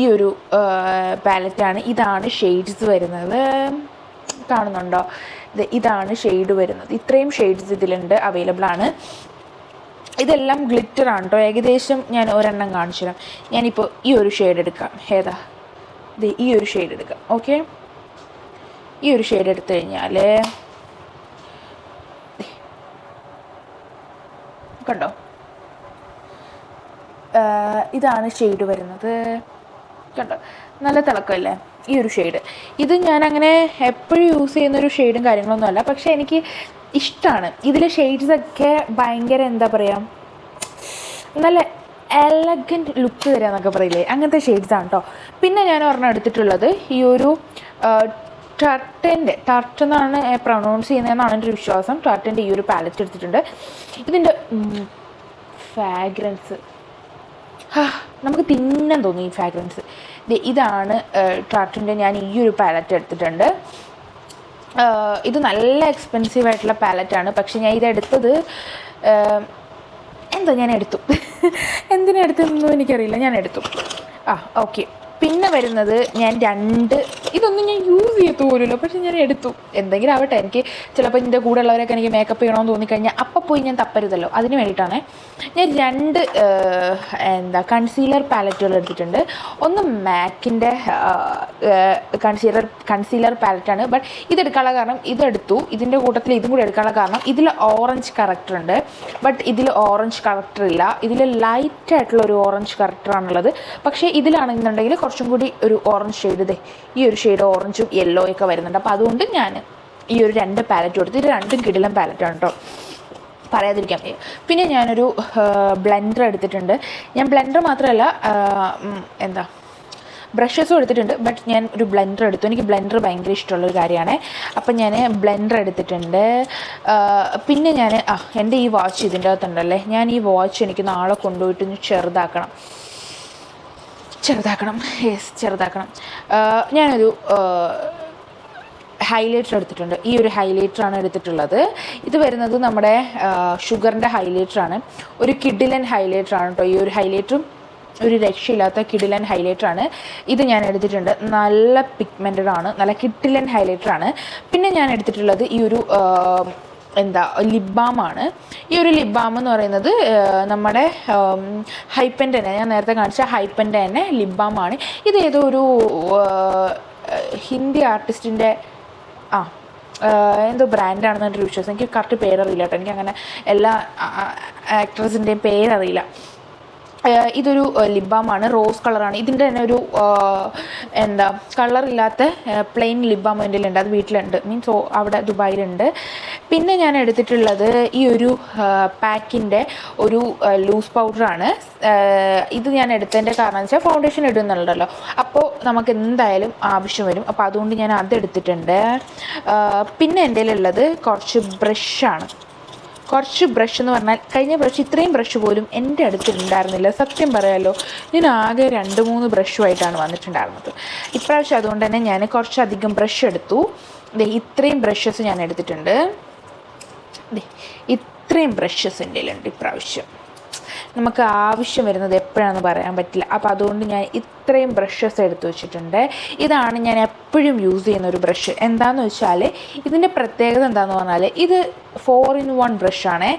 ഈ ഒരു പാലറ്റാണ് ഇതാണ് ഷെയ്ഡ്സ് വരുന്നത്. കാണുന്നുണ്ടോ? ഇതാണ് ഷെയ്ഡ് വരുന്നത്. ഇത്രയും ഷെയ്ഡ്സ് ഇതിലുണ്ട് അവൈലബിൾ ആണ്. ഇതെല്ലാം ഗ്ലിറ്റർ ആണ് കേട്ടോ ഏകദേശം ഞാൻ ഒരെണ്ണം കാണിച്ചു തരാം ഞാനിപ്പോൾ ഈ ഒരു ഷെയ്ഡ് എടുക്കാം. ഏതാ? ഈ ഒരു ഷെയ്ഡ് എടുക്കാം. ഓക്കെ ഈ ഒരു ഷെയ്ഡ് എടുത്തു കഴിഞ്ഞാൽ കണ്ടോ? ഇതാണ് ഷെയ്ഡ് വരുന്നത്. കണ്ടോ? നല്ല തിളക്കമല്ലേ? ഈ ഒരു ഷെയ്ഡ് ഇത് ഞാൻ അങ്ങനെ എപ്പോഴും യൂസ് ചെയ്യുന്ന ഒരു ഷെയ്ഡും കാര്യങ്ങളൊന്നും അല്ല. പക്ഷേ എനിക്ക് ഇഷ്ടമാണ് ഇതിലെ ഷെയ്ഡ്സ് ഒക്കെ ഭയങ്കര എന്താ പറയുക നല്ല എലഗന്റ് ലുക്ക് തരിക എന്നൊക്കെ പറയില്ലേ? അങ്ങനത്തെ ഷെയ്ഡ്സാണ് കേട്ടോ പിന്നെ ഞാൻ ഒരെണ്ണം എടുത്തിട്ടുള്ളത്. ഈ ഒരു ടർട്ടന്റെ ടർട്ട് എന്നാണ് പ്രൊണൗൺസ് ചെയ്യുന്നതെന്നാണ് എന്റെ ഒരു വിശ്വാസം. ടർട്ടന്റെ ഈ ഒരു പാലറ്റ് എടുത്തിട്ടുണ്ട്. ഇതിന്റെ ഫ്രാഗ്രൻസ് നമുക്ക് തിന്നാൻ തോന്നി ഈ ഫ്രാഗ്രൻസ് ഇതാണ് ടർട്ടിന്റെ ഞാൻ ഈ ഒരു പാലറ്റ് എടുത്തിട്ടുണ്ട്. ഇത് നല്ല എക്സ്പെൻസീവ് ആയിട്ടുള്ള പാലറ്റാണ് പക്ഷെ ഞാൻ ഇതെടുത്തത് എന്താ ഞാൻ എടുത്തു? എന്തിനാ എടുത്തതെന്നൊന്നും എനിക്കറിയില്ല. ഞാൻ എടുത്തു. ആ ഓക്കെ പിന്നെ വരുന്നത് ഞാൻ രണ്ട് ഇതൊന്നും ഞാൻ യൂസ് ചെയ്യത്തു പോലുമല്ലോ. പക്ഷെ ഞാൻ എടുത്തു. എന്തെങ്കിലും ആവട്ടെ എനിക്ക് ചിലപ്പോൾ ഇതിന്റെ കൂടെ ഉള്ളവരൊക്കെ എനിക്ക് മേക്കപ്പ് ചെയ്യണമെന്ന് തോന്നിക്കഴിഞ്ഞാൽ അപ്പം പോയി ഞാൻ തപ്പരുതല്ലോ. അതിന് വേണ്ടിയിട്ടാണ് ഞാൻ രണ്ട് എന്താ കൺസീലർ പാലറ്റുകൾ എടുത്തിട്ടുണ്ട്. ഒന്ന് മാക്കിന്റെ കൺസീലർ കൺസീലർ പാലറ്റാണ് ബട്ട് ഇതെടുക്കാനുള്ള കാരണം ഇതെടുത്തു. ഇതിന്റെ കൂട്ടത്തിൽ ഇതും കൂടി എടുക്കാനുള്ള കാരണം ഇതിൽ ഓറഞ്ച് കറക്റ്റർ ഉണ്ട്. ബട്ട് ഇതിൽ ഓറഞ്ച് കറക്റ്റർ ഇല്ല. ഇതിൽ ലൈറ്റ് ആയിട്ടുള്ള ഒരു ഓറഞ്ച് കറക്റ്ററാണുള്ളത് പക്ഷേ ഇതിലാണെന്നുണ്ടെങ്കിൽ കുറച്ചും കൂടി ഒരു ഓറഞ്ച് ഷെയ്ഡ് ഇതേ ഈ ഒരു ഷെയ്ഡ് ഓറഞ്ചും യെല്ലോ ഒക്കെ വരുന്നുണ്ട്. അപ്പോൾ അതുകൊണ്ട് ഞാൻ ഈ ഒരു രണ്ട് പാലറ്റ് കൊടുത്ത് ഇത് രണ്ടും കിടിലം പാലറ്റാണ് കേട്ടോ പറയാതിരിക്കാൻ വയ്യ പിന്നെ ഞാനൊരു ബ്ലെൻഡർ എടുത്തിട്ടുണ്ട്. ഞാൻ ബ്ലെൻഡർ മാത്രമല്ല എന്താ ബ്രഷസും എടുത്തിട്ടുണ്ട്. ബട്ട് ഞാൻ ഒരു ബ്ലെൻഡർ എടുത്തു. എനിക്ക് ബ്ലെൻഡർ ഭയങ്കര ഇഷ്ടമുള്ളൊരു കാര്യമാണ് അപ്പം ഞാൻ ബ്ലെൻഡർ എടുത്തിട്ടുണ്ട്. പിന്നെ ഞാൻ ആ എന്റെ ഈ വാച്ച് ഇതിന്റെ അകത്തുണ്ടല്ലേ? ഞാൻ ഈ വാച്ച് എനിക്ക് നാളെ കൊണ്ടുപോയിട്ട് ചെറുതാക്കണം. ചെറുതാക്കണം. യെസ് ചെറുതാക്കണം. ഞാനൊരു ഹൈലൈറ്റർ എടുത്തിട്ടുണ്ട്. ഈ ഒരു ഹൈലൈറ്ററാണ് എടുത്തിട്ടുള്ളത്. ഇത് വരുന്നത് നമ്മുടെ ഷുഗറിന്റെ ഹൈലൈറ്ററാണ് ഒരു കിഡിലൻ ഹൈലൈറ്ററാണ് കേട്ടോ ഈ ഒരു ഹൈലൈറ്ററും ഒരു രക്ഷയില്ലാത്ത കിഡിലൻ ഹൈലൈറ്ററാണ് ഇത് ഞാൻ എടുത്തിട്ടുണ്ട്. നല്ല പിഗ്മെന്റഡ് ആണ്. നല്ല കിഡിലൻ ഹൈലൈറ്ററാണ് പിന്നെ ഞാൻ എടുത്തിട്ടുള്ളത് ഈ ഒരു എന്താ ലിബാമാണ് ബാമാണ് ഈ ഒരു ലിബാം എന്ന് പറയുന്നത് നമ്മുടെ ഹൈപ്പന്റെ തന്നെ ഞാൻ നേരത്തെ കാണിച്ച ഹൈപ്പന്റെ തന്നെ ലിബാമാണ് ബാമാണ് ഇത് ഏതോ ഒരു ഹിന്ദി ആർട്ടിസ്റ്റിന്റെ ആ എന്തോ ബ്രാൻഡാണെന്ന് എന്റെ വിശ്വാസം. എനിക്ക് കറക്റ്റ് പേരറിയില്ല കേട്ടോ. എനിക്ക് അങ്ങനെ എല്ലാ ആക്ട്രസിന്റെയും പേരറിയില്ല. ഇതൊരു ലിബാമാണ് റോസ് കളറാണ് ഇതിന്റെ തന്നെ ഒരു എന്താ കളറില്ലാത്ത പ്ലെയിൻ ലിബാം എന്റെ ഉണ്ട് അത് വീട്ടിലുണ്ട്. മീൻസ് അവിടെ ദുബായിലുണ്ട്. പിന്നെ ഞാൻ എടുത്തിട്ടുള്ളത് ഈ ഒരു പാക്കിന്റെ ഒരു ലൂസ് പൗഡറാണ്. ഇത് ഞാൻ എടുത്തതിന്റെ കാരണം വെച്ചാൽ ഫൗണ്ടേഷൻ ഇടുന്നുണ്ടല്ലോ. അപ്പോൾ നമുക്ക് എന്തായാലും ആവശ്യം വരും. അപ്പോൾ അതുകൊണ്ട് ഞാൻ അത് എടുത്തിട്ടുണ്ട്. പിന്നെ എന്റെ ഉള്ളത് കുറച്ച് ബ്രഷാണ് കുറച്ച് ബ്രഷ് എന്ന് പറഞ്ഞാൽ കഴിഞ്ഞ ബ്രഷ് ഇത്രയും ബ്രഷ് പോലും എന്റെ അടുത്ത് ഉണ്ടായിരുന്നില്ല സത്യം പറയാമല്ലോ ഞാൻ ആകെ രണ്ട് മൂന്ന് ബ്രഷുമായിട്ടാണ് വന്നിട്ടുണ്ടായിരുന്നത്. ഇപ്രാവശ്യം അതുകൊണ്ട് തന്നെ ഞാൻ കുറച്ചധികം ബ്രഷ് എടുത്തു. ഇത്രയും ബ്രഷസ് ഞാൻ എടുത്തിട്ടുണ്ട്. ഇത്രയും ബ്രഷസ് എന്റെ കയ്യിലുണ്ട് ഇപ്രാവശ്യം. നമുക്ക് ആവശ്യം വരുന്നത് എപ്പോഴാണെന്ന് പറയാൻ പറ്റില്ല. അപ്പോൾ അതുകൊണ്ട് ഞാൻ ഇത്രയും ബ്രഷസ് എടുത്തു വെച്ചിട്ടുണ്ട്. ഇതാണ് ഞാൻ എപ്പോഴും യൂസ് ചെയ്യുന്ന ഒരു ബ്രഷ് എന്താണെന്ന് വെച്ചാൽ ഇതിന്റെ പ്രത്യേകത എന്താണെന്ന് പറഞ്ഞാൽ ഇത് ഫോർ ഇൻ വൺ ബ്രഷാണേ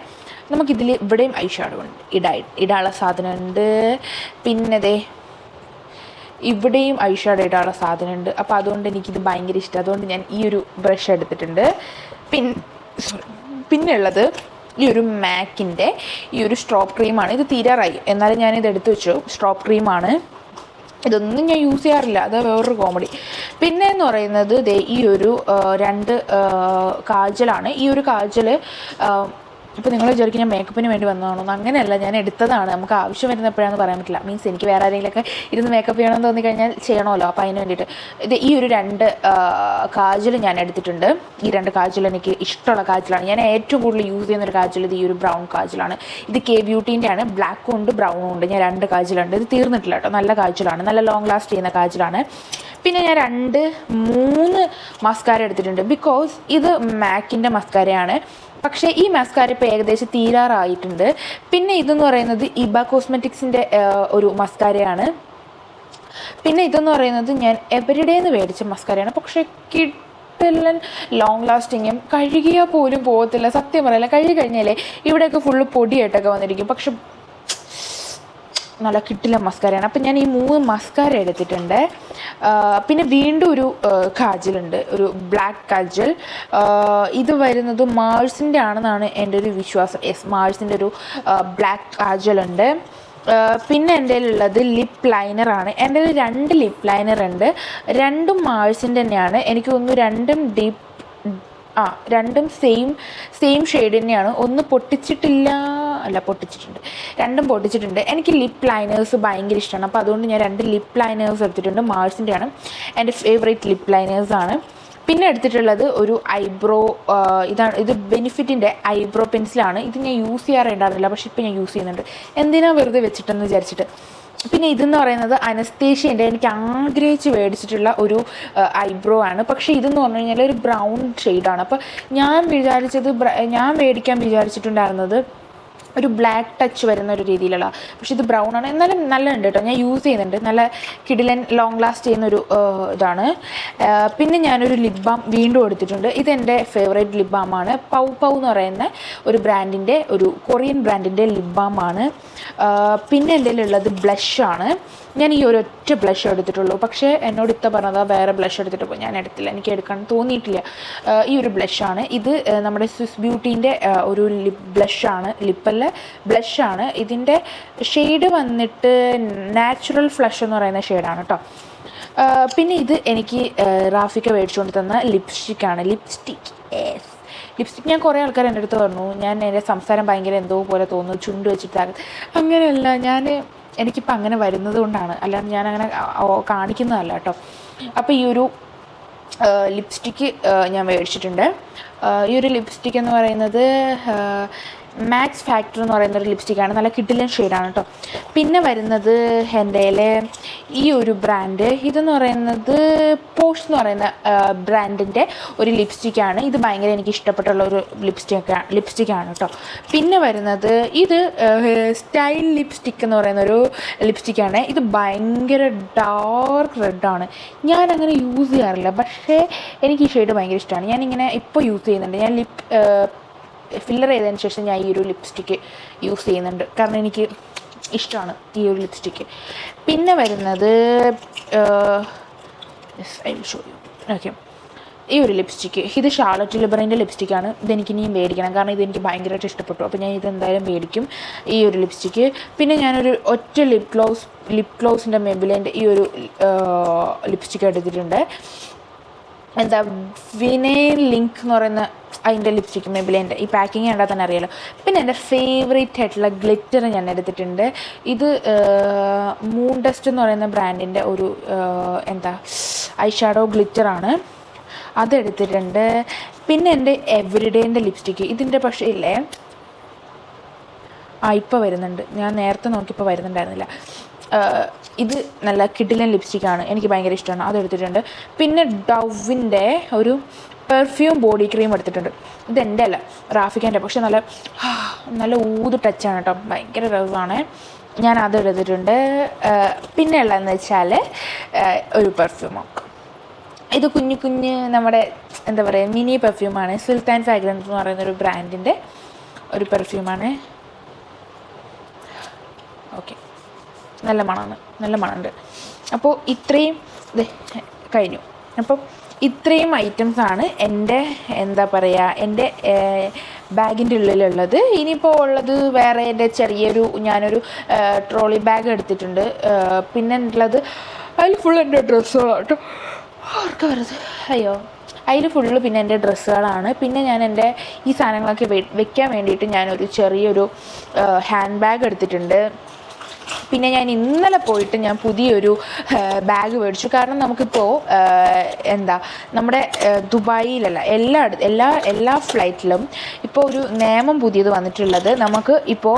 നമുക്കിതിൽ ഇവിടെയും ഐ ഷാഡോ ഉണ്ട്. ഇടാ ഇടാനുള്ള സാധനമുണ്ട്. പിന്നെ ദേ ഇവിടെയും ഐ ഷാഡോ ഇടാനുള്ള സാധനമുണ്ട്. അപ്പോൾ അതുകൊണ്ട് എനിക്കിത് ഭയങ്കര ഇഷ്ടം. അതുകൊണ്ട് ഞാൻ ഈ ഒരു ബ്രഷ് എടുത്തിട്ടുണ്ട്. പിൻ സോറി പിന്നെ ഉള്ളത് ഈ ഒരു മാക്കിന്റെ ഈ ഒരു സ്ട്രോപ്പ് ക്രീമാണ് ഇത് തീരാറായി. എന്നാലും ഞാനിത് എടുത്തു വെച്ചു. സ്ട്രോപ്പ് ക്രീമാണ് ഇതൊന്നും ഞാൻ യൂസ് ചെയ്യാറില്ല. അത് വേറൊരു കോമഡി പിന്നെ എന്ന് പറയുന്നത് ദേ ഈ ഒരു രണ്ട് കാജലാണ്. ഈ ഒരു കാജൽ ഇപ്പോൾ നിങ്ങൾ വിചാരിക്കും ഞാൻ മേക്കപ്പിന് വേണ്ടി വന്നതാണോ അങ്ങനെയല്ല ഞാൻ എടുത്തതാണ്. നമുക്ക് ആവശ്യം വരുന്ന എപ്പോഴാണെന്ന് പറയാൻ പറ്റില്ല. മീൻസ് എനിക്ക് വേറെ ആരെങ്കിലുമൊക്കെ ഇരുന്ന് മേക്കപ്പ് ചെയ്യണമെന്ന് തോന്നിക്കഴിഞ്ഞാൽ ചെയ്യണമല്ലോ. അപ്പോൾ അതിന് വേണ്ടിയിട്ട്. ഇത് ഈ ഒരു രണ്ട് കാജൽ ഞാൻ എടുത്തിട്ടുണ്ട്. ഈ രണ്ട് കാജൽ എനിക്ക് ഇഷ്ടമുള്ള കാജലാണ്. ഞാൻ ഏറ്റവും കൂടുതൽ യൂസ് ചെയ്യുന്ന ഒരു കാജൽ ഇത് ഈ ഒരു ബ്രൗൺ കാജലാണ്. ഇത് കെ ബ്യൂട്ടീന്റെ ആണ്. ബ്ലാക്കും ഉണ്ട് ബ്രൗണും ഉണ്ട്. ഞാൻ രണ്ട് കാജലുണ്ട്. ഇത് തീർന്നിട്ടില്ല കേട്ടോ. നല്ല കാജലാണ്. നല്ല ലോങ് ലാസ്റ്റ് ചെയ്യുന്ന കാജലാണ്. പിന്നെ ഞാൻ രണ്ട് മൂന്ന് മസ്കാര എടുത്തിട്ടുണ്ട്. ബിക്കോസ് ഇത് മാക്കിന്റെ മസ്കാരയാണ് പക്ഷേ ഈ മസ്കാര ഇപ്പോൾ ഏകദേശം തീരാറായിട്ടുണ്ട്. പിന്നെ ഇതെന്ന് പറയുന്നത് ഇബ കോസ്മെറ്റിക്സിന്റെ ഒരു മസ്കാരയാണ് പിന്നെ ഇതെന്ന് പറയുന്നത് ഞാൻ എവരിഡേ എവരിഡേന്ന് മേടിച്ച മസ്കാരയാണ് പക്ഷേ കിട്ടില്ല ലോങ് ലാസ്റ്റിങ്ങും കഴുകിയാൽ പോലും പോകത്തില്ല. സത്യം പറയില്ല കഴുകി കഴിഞ്ഞാലേ ഇവിടെയൊക്കെ ഫുള്ള് പൊടിയായിട്ടൊക്കെ വന്നിരിക്കും. പക്ഷെ നല്ല കിട്ടില്ല മസ്കാരയാണ് അപ്പം ഞാൻ ഈ മൂന്ന് മസ്കാര എടുത്തിട്ടുണ്ട്. പിന്നെ വീണ്ടും ഒരു കാജലുണ്ട്. ഒരു ബ്ലാക്ക് കാജൽ. ഇത് വരുന്നത് മാഴ്സിന്റെ ആണെന്നാണ് എന്റെ ഒരു വിശ്വാസം. യെസ് മാഴ്സിന്റെ ഒരു ബ്ലാക്ക് കാജലുണ്ട്. പിന്നെ എന്റെ ഉള്ളത് ലിപ്പ് ലൈനറാണ് എന്റെ രണ്ട് ലിപ്പ് ലൈനർ ഉണ്ട്. രണ്ടും മാഴ്സിന്റെ തന്നെയാണ്. എനിക്ക് തോന്നുന്നു രണ്ടും ഡീപ്പ് ആ രണ്ടും സെയിം സെയിം ഷെയ്ഡ് തന്നെയാണ്. ഒന്ന് പൊട്ടിച്ചിട്ടില്ല അല്ല പൊട്ടിച്ചിട്ടുണ്ട്. രണ്ടും പൊട്ടിച്ചിട്ടുണ്ട്. എനിക്ക് ലിപ് ലൈനേഴ്സ് ഭയങ്കര ഇഷ്ടമാണ് അപ്പോൾ അതുകൊണ്ട് ഞാൻ രണ്ട് ലിപ്പ് ലൈനേഴ്സ് എടുത്തിട്ടുണ്ട്. മാർസിന്റെയാണ് എന്റെ ഫേവറേറ്റ് ലിപ്പ് ലൈനേഴ്സാണ് പിന്നെ എടുത്തിട്ടുള്ളത് ഒരു ഐബ്രോ ഇതാണ്. ഇത് ബെനിഫിറ്റിന്റെ ഐബ്രോ പെൻസിലാണ് ഇത് ഞാൻ യൂസ് ചെയ്യാറുണ്ടായിരുന്നില്ല പക്ഷേ ഇപ്പോൾ ഞാൻ യൂസ് ചെയ്യുന്നുണ്ട്. എന്തിനാണ് വെറുതെ വെച്ചിട്ടെന്ന് വിചാരിച്ചിട്ട്. പിന്നെ ഇതെന്ന് പറയുന്നത് അനസ്തേഷ്യന്റെ എനിക്ക് ആഗ്രഹിച്ച് മേടിച്ചിട്ടുള്ള ഒരു ഐബ്രോ ആണ്. പക്ഷേ ഇതെന്ന് പറഞ്ഞു കഴിഞ്ഞാൽ ഒരു ബ്രൗൺ ഷെയ്ഡാണ്. അപ്പോൾ ഞാൻ വിചാരിച്ചത് ഞാൻ മേടിക്കാൻ വിചാരിച്ചിട്ടുണ്ടായിരുന്നത് ഒരു ബ്ലാക്ക് ടച്ച് വരുന്ന ഒരു രീതിയിലുള്ള പക്ഷേ ഇത് ബ്രൗൺ ആണ്. എന്നാലും നല്ലതുണ്ട് കേട്ടോ. ഞാൻ യൂസ് ചെയ്യുന്നുണ്ട്. നല്ല കിഡിലൻ ലോങ് ലാസ്റ്റ് ചെയ്യുന്ന ഒരു ഇതാണ്. പിന്നെ ഞാനൊരു ലിപ് ബാം വീണ്ടും എടുത്തിട്ടുണ്ട്. ഇതെന്റെ ഫേവറേറ്റ് ലിപ് ബാമാണ് പൗ പൗ എന്ന് പറയുന്ന ഒരു ബ്രാൻഡിന്റെ ഒരു കൊറിയൻ ബ്രാൻഡിന്റെ ലിപ് ബാമാണ് പിന്നെ എന്റെ ഉള്ളത് ബ്ലഷാണ് ഞാൻ ഈ ഒരു ഒറ്റ ബ്ലഷ് എടുത്തിട്ടുള്ളൂ. പക്ഷേ എന്നോട് ഇത്ത പറഞ്ഞത് വേറെ ബ്ലഷ് എടുത്തിട്ട് പോയി ഞാൻ എടുത്തില്ല. എനിക്ക് എടുക്കാൻ തോന്നിയിട്ടില്ല. ഈ ഒരു ബ്ലഷാണ് ഇത് നമ്മുടെ സ്വിസ് ബ്യൂട്ടീന്റെ ഒരു ലിപ് ബ്ലഷാണ് ലിപ്പല്ല ബ്ലഷാണ് ഇതിന്റെ ഷെയ്ഡ് വന്നിട്ട് നാച്ചുറൽ ഫ്ലഷ് എന്ന് പറയുന്ന ഷെയ്ഡാണ് കേട്ടോ പിന്നെ ഇത് എനിക്ക് റാഫിക്ക മേടിച്ചുകൊണ്ട് തന്ന ലിപ്സ്റ്റിക്കാണ് ലിപ്സ്റ്റിക് യെസ് ലിപ്സ്റ്റിക് ഞാൻ കുറേ ആൾക്കാർ എന്റെ അടുത്ത് പറഞ്ഞു. ഞാൻ എന്റെ സംസാരം ഭയങ്കര എന്തോ പോലെ തോന്നുന്നു. ചുണ്ട് വെച്ചിട്ട് അങ്ങനെയല്ല ഞാൻ എനിക്കിപ്പോൾ അങ്ങനെ വരുന്നത് കൊണ്ടാണ്. അല്ലാതെ ഞാൻ അങ്ങനെ കാണിക്കുന്നതല്ല കേട്ടോ. അപ്പോൾ ഈ ഒരു ലിപ്സ്റ്റിക്ക് ഞാൻ മേടിച്ചിട്ടുണ്ട്. ഈ ഒരു ലിപ്സ്റ്റിക് എന്ന് പറയുന്നത് മാക്സ് ഫാക്ടർ എന്ന് പറയുന്ന ഒരു ലിപ്സ്റ്റിക്കാണ് നല്ല കിഡിലൻ ഷെയ്ഡാണ് കേട്ടോ പിന്നെ വരുന്നത് എന്റെ ഈ ഒരു ബ്രാൻഡ് ഇതെന്ന് പറയുന്നത് പോഷ് എന്ന് പറയുന്ന ബ്രാൻഡിന്റെ ഒരു ലിപ്സ്റ്റിക്കാണ് ഇത് ഭയങ്കര എനിക്ക് ഇഷ്ടപ്പെട്ടുള്ള ഒരു ലിപ്സ്റ്റിക്ക് ലിപ്സ്റ്റിക്കാണ് കേട്ടോ പിന്നെ വരുന്നത് ഇത് സ്റ്റൈൽ ലിപ്സ്റ്റിക് എന്ന് പറയുന്ന ഒരു ലിപ്സ്റ്റിക്കാണ് ഇത് ഭയങ്കര ഡാർക്ക് റെഡാണ് ഞാൻ അങ്ങനെ യൂസ് ചെയ്യാറില്ല. പക്ഷേ എനിക്ക് ഈ ഷെയ്ഡ് ഭയങ്കര ഇഷ്ടമാണ് ഞാനിങ്ങനെ ഇപ്പോൾ യൂസ് ചെയ്യുന്നുണ്ട്. ഞാൻ ലിപ് ഫില്ലർ ചെയ്തതിന് ശേഷം ഞാൻ ഈ ഒരു ലിപ്സ്റ്റിക്ക് യൂസ് ചെയ്യുന്നുണ്ട്. കാരണം എനിക്ക് ഇഷ്ടമാണ് ഈ ഒരു ലിപ്സ്റ്റിക്ക് പിന്നെ വരുന്നത് I will show you okay ഈ ഒരു ലിപ്സ്റ്റിക്ക് ഇത് ഷാർലറ്റ് ലിബറിന്റെ ലിപ്സ്റ്റിക്കാണ് ഇതെനിക്ക് ഇനിയും മേടിക്കണം. കാരണം ഇതെനിക്ക് ഭയങ്കരമായിട്ട് ഇഷ്ടപ്പെട്ടു. അപ്പോൾ ഞാൻ ഇതെന്തായാലും മേടിക്കും ഈ ഒരു ലിപ്സ്റ്റിക്ക് പിന്നെ ഞാനൊരു ഒറ്റ ലിപ് ഗ്ലോസ് ലിപ് ഗ്ലോസിന്റെ മെബിലേന്റെ ഈ ഒരു ലിപ്സ്റ്റിക്ക് എടുത്തിട്ടുണ്ട് എന്താ വിനയ് ലിങ്ക് എന്ന് പറയുന്ന അതിന്റെ ലിപ്സ്റ്റിക്ക് എന്റെ ഈ പാക്കിങ് കണ്ടാൽ തന്നെ അറിയാലോ. പിന്നെ എന്റെ ഫേവറേറ്റ് ആയിട്ടുള്ള ഗ്ലിറ്റർ ഞാൻ എടുത്തിട്ടുണ്ട്. ഇത് മൂൺ ഡസ്റ്റ് എന്ന് പറയുന്ന ബ്രാൻഡിന്റെ ഒരു എന്താ ഐ ഷാഡോ ഗ്ലിറ്ററാണ് അതെടുത്തിട്ടുണ്ട് പിന്നെ എന്റെ എവറിഡേന്റെ ലിപ്സ്റ്റിക്ക് ഇതിന്റെ പക്ഷേ ഇല്ലേ ആ ഇപ്പോൾ വരുന്നുണ്ട്. ഞാൻ നേരത്തെ നോക്കിയപ്പോൾ വരുന്നുണ്ടായിരുന്നില്ല. ഇത് നല്ല കിഡിലൻ ലിപ്സ്റ്റിക്കാണ്. എനിക്ക് ഭയങ്കര ഇഷ്ടമാണ്. അതെടുത്തിട്ടുണ്ട് പിന്നെ ഡവിന്റെ ഒരു പെർഫ്യൂം ബോഡി ക്രീം എടുത്തിട്ടുണ്ട്. ഇത് എന്റെ അല്ല റാഫിക്കന്റെ. പക്ഷെ നല്ല നല്ല ഊത് ടച്ചാണ് കേട്ടോ. ഭയങ്കര രസമാണ്. ഞാൻ അത് എടുത്തിട്ടുണ്ട്. പിന്നെ ഉള്ളതെന്ന് വെച്ചാൽ ഒരു പെർഫ്യൂം ഇത് കുഞ്ഞു കുഞ്ഞ് നമ്മുടെ എന്താ പറയുക മിനി പെർഫ്യൂമാണ് സുൽത്താൻ ഫ്രാഗ്രൻസ് എന്ന് പറയുന്ന ഒരു ബ്രാൻഡിന്റെ ഒരു പെർഫ്യൂമാണ് ഓക്കെ നല്ല മണമാണ് നല്ല മണമുണ്ട്. അപ്പോൾ ഇത്രയും ഇത് കഴിഞ്ഞു. അപ്പം ഇത്രയും ഐറ്റംസ് ആണ് എന്റെ എന്താ പറയുക എന്റെ ബാഗിന്റെ ഉള്ളിലുള്ളത്. ഇനിയിപ്പോൾ ഉള്ളത് വേറെ എന്റെ ചെറിയൊരു ഞാനൊരു ട്രോളി ബാഗ് എടുത്തിട്ടുണ്ട്. പിന്നെ ഉള്ളത് അതിൽ ഫുൾ എന്റെ ഡ്രസ്സുകളാണ് ആർക്കാ വരുന്നത്? അയ്യോ. അതിൽ ഫുള്ള് പിന്നെ എന്റെ ഡ്രസ്സുകളാണ്. പിന്നെ ഞാൻ എന്റെ ഈ സാധനങ്ങളൊക്കെ വെ വെക്കാൻ വേണ്ടിയിട്ട് ഞാനൊരു ചെറിയൊരു ഹാൻഡ് ബാഗ് എടുത്തിട്ടുണ്ട്. പിന്നെ ഞാൻ ഇന്നലെ പോയിട്ട് ഞാൻ പുതിയൊരു ബാഗ് മേടിച്ചു. കാരണം നമുക്കിപ്പോൾ എന്താ നമ്മുടെ ദുബായിലല്ല എല്ലാ എല്ലാ എല്ലാ ഫ്ലൈറ്റിലും ഇപ്പോൾ ഒരു നിയമം പുതിയത് വന്നിട്ടുള്ളത് നമുക്ക് ഇപ്പോൾ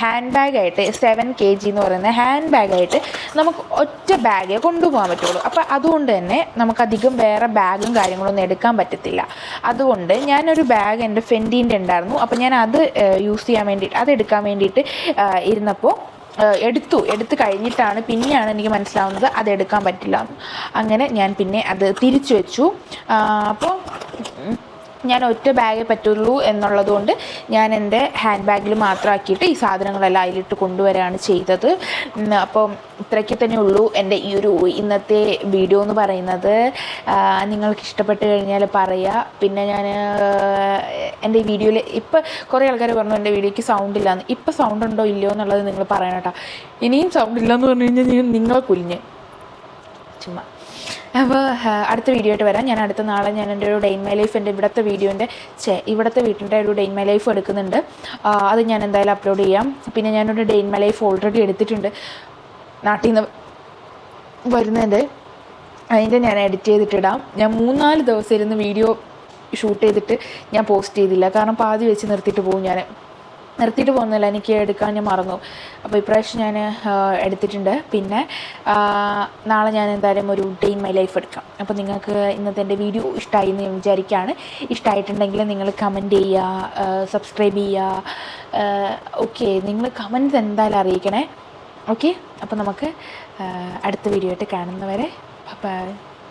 ഹാൻഡ് ബാഗായിട്ട് സെവൻ കെ ജി എന്ന് പറയുന്ന ഹാൻഡ് ബാഗായിട്ട് നമുക്ക് ഒറ്റ ബാഗേ കൊണ്ടുപോകാൻ പറ്റുള്ളൂ. അപ്പോൾ അതുകൊണ്ട് തന്നെ നമുക്കധികം വേറെ ബാഗും കാര്യങ്ങളൊന്നും എടുക്കാൻ പറ്റത്തില്ല. അതുകൊണ്ട് ഞാനൊരു ബാഗ് എന്റെ ഫെൻഡീന്റെ ഉണ്ടായിരുന്നു. അപ്പോൾ ഞാൻ അത് യൂസ് ചെയ്യാൻ വേണ്ടിയിട്ട് അത് എടുക്കാൻ വേണ്ടിയിട്ട് ഇരുന്നപ്പോൾ എടുത്തു. എടുത്തു കഴിഞ്ഞിട്ടാണ് പിന്നെയാണ് എനിക്ക് മനസ്സിലാവുന്നത് അത് എടുക്കാൻ പറ്റില്ല അങ്ങനെ ഞാൻ പിന്നെ അത് തിരിച്ചു വെച്ചു. അപ്പോൾ ഞാൻ ഒറ്റ ബാഗേ പറ്റുള്ളൂ എന്നുള്ളത് കൊണ്ട് ഞാൻ എന്റെ ഹാൻഡ് ബാഗിൽ മാത്രമാക്കിയിട്ട് ഈ സാധനങ്ങളെല്ലാം അതിലിട്ട് കൊണ്ടുവരാണ് ചെയ്തത്. അപ്പം ഇത്രയ്ക്ക് തന്നെ ഉള്ളൂ എന്റെ ഈ ഒരു ഇന്നത്തെ വീഡിയോ എന്ന് പറയുന്നത്. നിങ്ങൾക്ക് ഇഷ്ടപ്പെട്ട് കഴിഞ്ഞാൽ പറയുക പിന്നെ ഞാൻ എന്റെ വീഡിയോയിൽ ഇപ്പം കുറേ ആൾക്കാർ പറഞ്ഞു എന്റെ വീഡിയോയ്ക്ക് സൗണ്ട് ഇല്ലാന്ന്. ഇപ്പം സൗണ്ട് ഉണ്ടോ ഇല്ലയോ എന്നുള്ളത് നിങ്ങൾ പറയണം കേട്ടോ. ഇനിയും സൗണ്ട് ഇല്ലയെന്ന് പറഞ്ഞു കഴിഞ്ഞാൽ നിങ്ങൾ കുലിഞ്ഞ് ചുമ്മാ. അപ്പോൾ അടുത്ത വീഡിയോ ആയിട്ട് വരാം. ഞാൻ അടുത്ത നാളെ ഞാൻ എന്റെ ഒരു ഡെയിൻ മൈ ലൈഫ് എന്റെ ഇവിടുത്തെ വീഡിയോന്റെ ചേ ഇവിടുത്തെ വീട്ടിന്റെ ഒരു ഡെയിൻ മൈ ലൈഫ് എടുക്കുന്നുണ്ട്. അത് ഞാൻ എന്തായാലും അപ്ലോഡ് ചെയ്യാം. പിന്നെ ഞാനൊരു ഡെയിൻ മൈ ലൈഫ് ഓൾറെഡി എടുത്തിട്ടുണ്ട്. നാട്ടിൽ നിന്ന് വരുന്നതിന്റെ അതിന്റെ ഞാൻ എഡിറ്റ് ചെയ്തിട്ടിടാം. ഞാൻ മൂന്നാൽ ദിവസം ഇരുന്ന് വീഡിയോ ഷൂട്ട് ചെയ്തിട്ട് ഞാൻ പോസ്റ്റ് ചെയ്തില്ല. കാരണം പാതി വെച്ച് നിർത്തിയിട്ട് പോകും ഞാൻ നിർത്തിയിട്ട് പോകുന്നില്ല എനിക്ക് എടുക്കാൻ ഞാൻ മറന്നു. അപ്പോൾ ഇപ്രാവശ്യം ഞാൻ എടുത്തിട്ടുണ്ട്. പിന്നെ നാളെ ഞാൻ എന്തായാലും ഒരു ഡേ ഇൻ മൈ ലൈഫ് എടുക്കാം. അപ്പോൾ നിങ്ങൾക്ക് ഇന്നത്തെ എന്റെ വീഡിയോ ഇഷ്ടമായി എന്ന് വിചാരിക്കുകയാണ് ഇഷ്ടമായിട്ടുണ്ടെങ്കിൽ നിങ്ങൾ കമന്റ് ചെയ്യുക സബ്സ്ക്രൈബ് ചെയ്യുക. ഓക്കെ നിങ്ങൾ കമൻസ് എന്തായാലും അറിയിക്കണേ. ഓക്കെ അപ്പോൾ നമുക്ക് അടുത്ത വീഡിയോ ആയിട്ട് കാണുന്നവരെ ബൈ